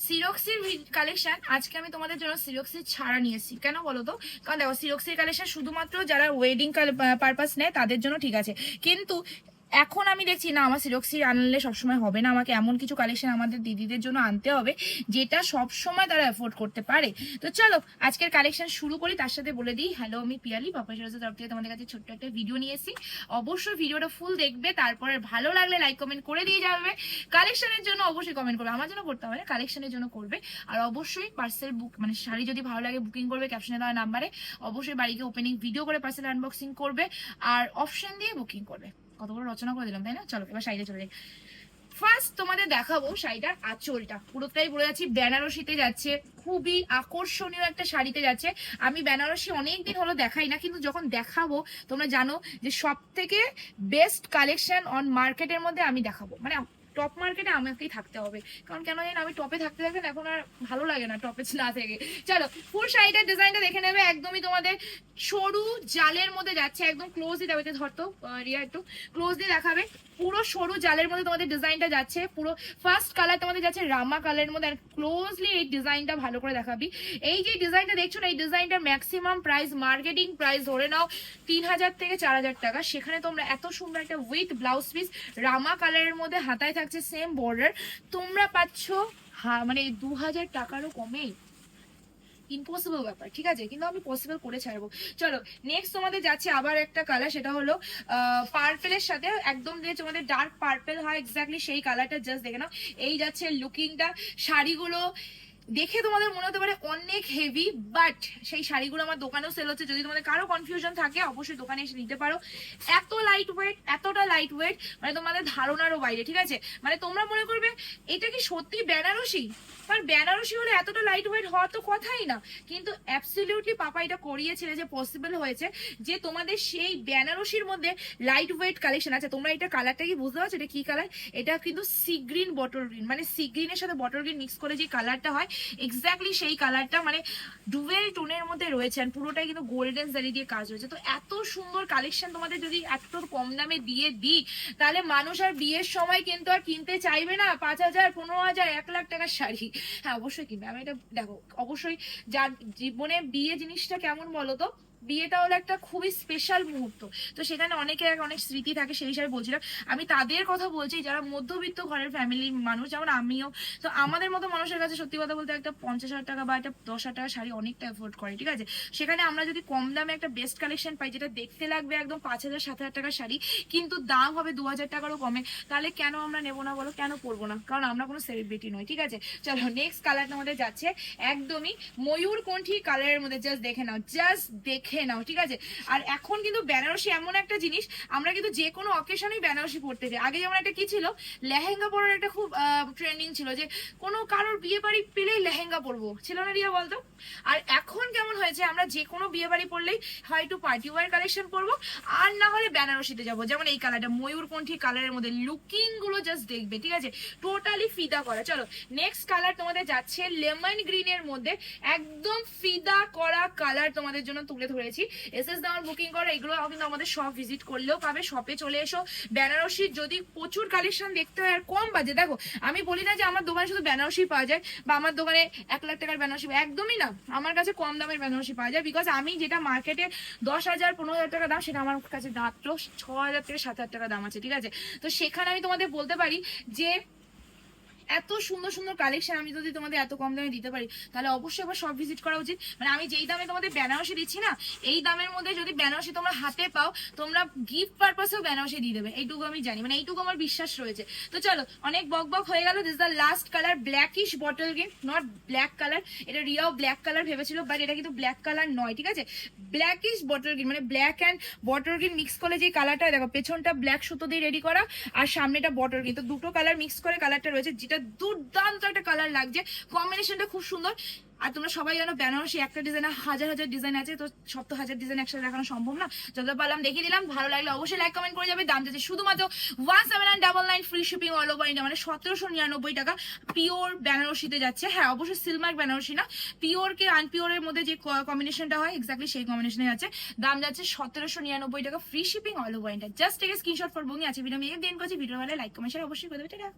সিরক্সির collection আজকে আমি তোমাদের জন্য সিরক্সির ছাড়া নিয়েছি। কেন বলো তো? কারণ দেখো সিরক্সির কালেকশন শুধুমাত্র যারা ওয়েডিং পারপাস নেয়, তাদের জন্য ঠিক আছে। কিন্তু এখন আমি দেখছি, না, আমার সিরক্সির আনলে সবসময় হবে না। আমাকে এমন কিছু কালেকশন আমাদের দিদিদের জন্য আনতে হবে, যেটা সব সময় তারা অ্যাফোর্ড করতে পারে। তো চলো, আজকের কালেকশন শুরু করি। তার সাথে বলে দিই হ্যালো আমি পিয়ালি, পাপা সিরাজের তরফ থেকে তোমাদের কাছে ছোট্ট একটা ভিডিও নিয়ে এসেছি। অবশ্যই ভিডিওটা ফুল দেখবে, তারপরে ভালো লাগলে লাইক কমেন্ট করে দিয়ে যাবে। কালেকশনের জন্য অবশ্যই কমেন্ট করবে। আমার জন্য করতে হবে না কালেকশনের জন্য করবে। আর অবশ্যই পার্সেল বুক মানে শাড়ি যদি ভালো লাগে বুকিং করবে ক্যাপশনে দেওয়া নাম্বারে অবশ্যই বাড়িকে ওপেনিং ভিডিও করে পার্সেল আনবক্সিং করবে। আর অপশন দিয়ে বুকিং করবে। কত বড় রচনা করে দিলাম, তাই না? চলো, এবার শাড়িতে চলে যাই। ফার্স্ট তোমাদের দেখাবো শাড়িটার আঁচলটা। পুরোটাই বলে যাচ্ছি, বেনারসিতে যাচ্ছে, খুবই আকর্ষণীয় একটা শাড়িতে যাচ্ছে। আমি বেনারসি অনেকদিন হলো দেখাই না, কিন্তু যখন দেখাবো, তোমরা জানো যে সব থেকে বেস্ট কালেকশন অন মার্কেটের মধ্যে আমি দেখাবো। মানে টপ মার্কেটে আমাকেই থাকতে হবে। কারণ কেন জানি আমি টপে থাকতে থাকতে এখন আর ভালো লাগে না টপে না থেকে। চলো ফুল শাড়িটার ডিজাইনটা দেখে নেবে, একদমই তোমাদের সরু জালের মধ্যে যাচ্ছে, একদম ক্লোজ দিয়ে দেবে ধরতো রিয়া একটু। ক্লোজ দিয়ে দেখাবে, পুরো সরু জালের মধ্যে তোমাদের ডিজাইনটা যাচ্ছে, পুরো ফার্স্ট কালার তোমাদের যাচ্ছে রামা কালারের মধ্যে আর ক্লোজলি এই ডিজাইনটা ভালো করে দেখাবি। এই যে ডিজাইনটা দেখছ না, এই ডিজাইনটার ম্যাক্সিমাম প্রাইস মার্কেটিং প্রাইস ধরে নাও, তিন হাজার থেকে চার হাজার টাকা। সেখানে তোমরা এত সুন্দর একটা উইথ ব্লাউজ পিস রামা কালারের মধ্যে হাতায় থাকছে সেম বর্ডার তোমরা পাচ্ছ মানে দু হাজার টাকারও কমে ইম্পসিবল ব্যাপার, ঠিক আছে? কিন্তু আমি পসিবল করে ছাড়বো। চলো নেক্সট তোমাদের যাচ্ছে আবার একটা কালার সেটা হলো পার্পেলের সাথে একদম যে তোমাদের ডার্ক পার্পেল হয় এক্স্যাক্টলি সেই কালারটা জাস্ট দেখে নাও। এই যাচ্ছে লুকিংটা শাড়িগুলো দেখে তোমাদের মনে হতে পারে অনেক হেভি বাট সেই শাড়িগুলো আমার দোকানেও সেল হচ্ছে। যদি তোমাদের কারও কনফিউশন থাকে, অবশ্যই দোকানে এসে নিতে পারো। এত লাইট ওয়েট এতটা লাইট ওয়েট মানে তোমাদের ধারণারও বাইরে, ঠিক আছে? মানে তোমরা মনে করবে, এটা কি সত্যি বেনারসি? কারণ বেনারসি হলে এতটা লাইট ওয়েট হওয়ার তো কথাই না। কিন্তু অ্যাবসলিউটলি পাপা এটা করিয়েছিল যে পসিবল হয়েছে যে তোমাদের সেই বেনারসির মধ্যে লাইট ওয়েট কালেকশন আছে। তোমরা এটা কালারটা কি বুঝতে পারছ? এটা কি কালার এটা কিন্তু সি গ্রিন বটল গ্রিন মানে সি গ্রিনের সাথে বটল গ্রিন মিক্স করে যে কালারটা হয় এক্স্যাক্টলি সেই কালারটা মানে ডুবেল টোনের মধ্যে রয়েছে আর পুরোটাই কিন্তু গোল্ডেন জারি দিয়ে কাজ হয়েছে তো এত সুন্দর কালেকশন তোমাদের যদি এত কম দামে দিয়ে দিই, তাহলে মানুষ আর বিয়ের সময় কিন্তু আর কিনতে চাইবে না। পাঁচ হাজার, পনেরো হাজার, এক লাখ টাকার শাড়ি। হ্যাঁ অবশ্যই কিনবে। আমি এটা, দেখো, অবশ্যই যার জীবনে বিয়ে জিনিসটা কেমন বলো তো? বিয়েটা হলো একটা খুবই স্পেশাল মুহূর্ত। তো সেখানে অনেকের অনেক স্মৃতি থাকে, সেই হিসাবে বলছিলাম। আমি তাদের কথা বলছি, যারা মধ্যবিত্ত ঘরের ফ্যামিলির মানুষ, যেমন আমিও। তো আমাদের মতো মানুষের কাছে সত্যি কথা বলতে একটা পঞ্চাশ হাজার টাকা বা একটা দশ হাজার টাকা শাড়ি অনেকটা অ্যাফোর্ড করে, ঠিক আছে? সেখানে আমরা যদি কম দামে একটা বেস্ট কালেকশন পাই, যেটা দেখতে লাগবে একদম পাঁচ হাজার, সাত হাজার টাকার শাড়ি, কিন্তু দাম হবে দু হাজার টাকারও কমে, তাহলে কেন আমরা নেব না বলো? কেন পরবো না? কারণ আমরা কোনো সেলিব্রিটি নই, ঠিক আছে? চলো নেক্সট কালারটা আমাদের যাচ্ছে। একদমই ময়ূর কোনঠি কালারের মধ্যে জাস্ট দেখে নাও জাস্ট দেখে নাও, ঠিক আছে? আর এখন কিন্তু বেনারসি এমন একটা জিনিস, আমরা কিন্তু যে কোনো অকেশনেই বেনারসি পড়তে যাই। আগে যেমন একটা কি ছিল? লেহেঙ্গা পরার একটা খুব ট্রেন্ডিং ছিল যে, কোনো কারোর বিয়ে বাড়ি পেলেই লেহেঙ্গা পরবো। ছিল না রিয়া, বলতো? আর এখন কেমন হয়েছে, আমরা যে কোনো বিয়ে বাড়ি পড়লেই হয় একটু পার্টি ওয়ার কালেকশন পরবো, আর না হলে বেনারসিতে যাব। যেমন এই কালারটা ময়ূরকণ্ঠী কালারের মধ্যে লুকিংগুলো জাস্ট দেখবে, ঠিক আছে? টোটালি ফিদা করা। চলো নেক্সট কালার তোমাদের যাচ্ছে লেমন গ্রিনের মধ্যে, একদম ফিদা করা কালার তোমাদের জন্য তুলে ধরেছি। এস এস দাওয়ার বুকিং করো, এগুলো কিন্তু আমাদের শপ ভিজিট করলেও পাবে। শপে চলে এসো। বেনারসির যদি প্রচুর কালেকশন দেখতে হয় আর কম বাজে দেখো, আমি বলি না যে আমার দোকানে শুধু বেনারসি পাওয়া যায় বা আমার দোকানে এক লাখ টাকার বেনারসি একদমই না। আমার কাছে কম দামের বেনারসি পাওয়া যায় বিকজ আমি যেটা মার্কেটে দশ হাজার, পনেরো হাজার টাকা দাম, সেটা আমার কাছে মাত্র ছ হাজার থেকে সাত হাজার টাকা দাম আছে, ঠিক আছে? তো সেখানে আমি তোমাদের বলতে পারি যে এত সুন্দর সুন্দর কালেকশন আমি যদি তোমাদের এত কম দামে দিতে পারি, তাহলে অবশ্যই আবার সব ভিজিট করা উচিত। মানে আমি যেই দামে তোমাদের বেনারসি দিচ্ছি না, এই দামের মধ্যে যদি বেনারসি তোমরা হাতে পাও, তোমরা গিফট পারপাসেও বেনারসি দিয়ে দেবে, এইটুকু আমি জানি। মানে এইটুকু আমার বিশ্বাস রয়েছে। তো চলো, অনেক বক বক হয়ে গেল। This the last colour blackish bottle green not black colour এটা রিয়াও ব্ল্যাক কালার ভেবেছিল বাট এটা কিন্তু ব্ল্যাক কালার নয়, ঠিক আছে? ব্ল্যাকিশ বটল গ্রিন মানে black and bottle green mix করলে যে কালারটা দেখো, পেছনটা ব্ল্যাক সুতো দিয়ে রেডি করা, আর সামনেটা বটল গ্রিন তো দুটো কালার মিক্স করে কালারটা রয়েছে, যেটা দুর্দান্ত একটা কালার লাগছে। কম্বিনেশনটা খুব সুন্দর। আর তোমরা সবাই জানো বেনারসি একটা ডিজাইন হাজার হাজার ডিজাইন আছে, তো সব তো হাজার ডিজাইন একসাথে দেখানো সম্ভব না। যত পারলাম দেখিয়ে দিলাম, ভালো লাগলে অবশ্যই লাইক কমেন্ট করে যাবে। দাম যাচ্ছে শুধুমাত্র one seven nine double nine free shipping all over India মানে সতেরোশো নিরানব্বই টাকা পিওর বেনারসিতে যাচ্ছে। হ্যাঁ অবশ্যই সিলমার্ক বেনারসি না। পিওর কে আনপিওরের মধ্যে যে কম্বিনেশনটা হয় এক্স্যাক্টলি সেই কম্বিনেশনে আছে দাম যাচ্ছে সতেরোশো নিরানব্বই টাকা free shipping all over India just take screenshot for booking আছে ভিডিও আমি দিন করছি। ভিডিও ভালো লাইক কমেন্ট অবশ্যই করে দেবে। টাটা